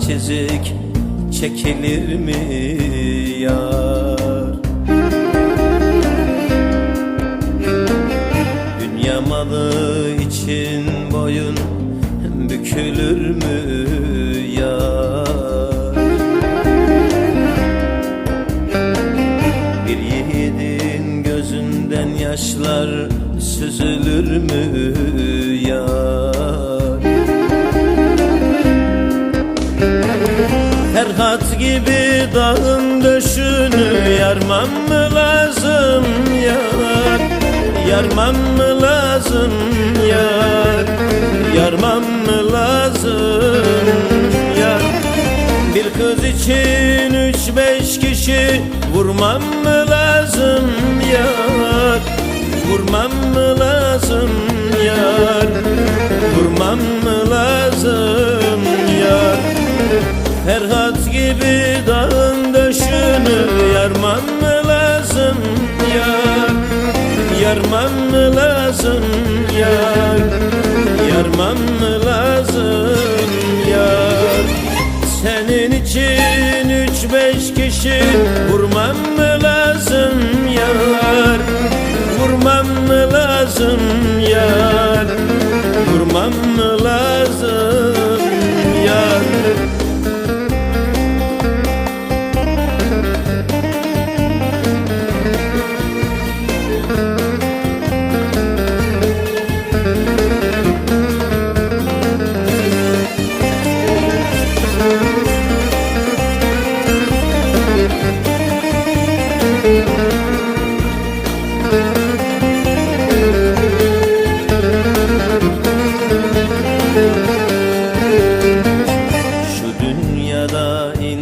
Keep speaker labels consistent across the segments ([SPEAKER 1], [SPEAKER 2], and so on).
[SPEAKER 1] çizik çekilir mi yar? Dünya malı için boyun bükülür mü yar? Bir yiğidin gözünden yaşlar süzülür mü Ferhat gibi dağın döşünü yarmam mı lazım yar? Yarmam mı lazım yar? Yarmam mı lazım yar? Bir kız için üç beş kişi vurmam mı lazım yar? Vurmam mı lazım yar? Vurmam mı Ferhat gibi dağın döşünü yarmam mı lazım yar? Yarmam mı lazım yar? Yarmam mı lazım yar? Senin için üç beş kişi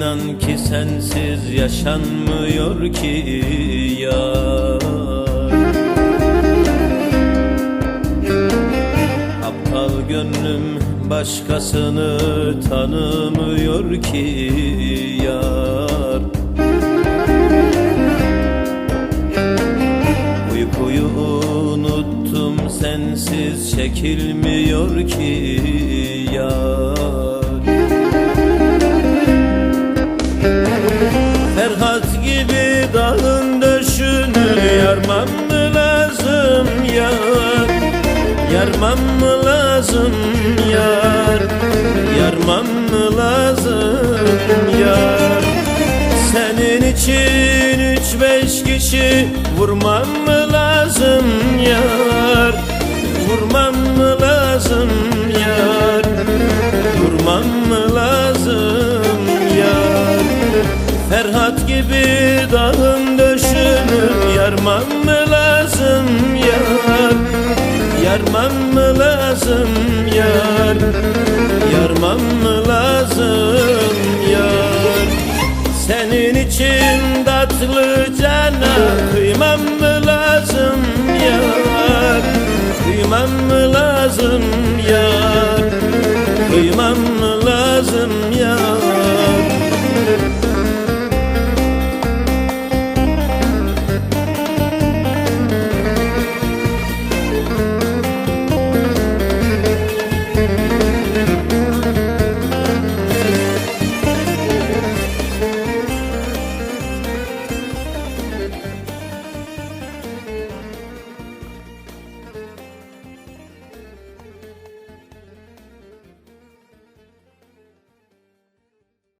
[SPEAKER 1] inan ki sensiz yaşanmıyor ki ya Aptal gönlüm başkasını tanımıyor ki yar. Uykuyu unuttum sensiz çekilmiyor ki yarmam mı lazım yar? Yarmam mı lazım yar? Yarmam mı lazım yar? Senin için üç beş kişi vurmam mı lazım yar? Vurmam mı lazım yar? Vurmam mı lazım yar? Ferhat gibi döşünü yarmam mı lazım yar? Yarmam mı lazım yar? Yarmam mı lazım yar? Senin için tatlı cana kıymam mı lazım yar? Kıymam mı lazım yar? Kıymam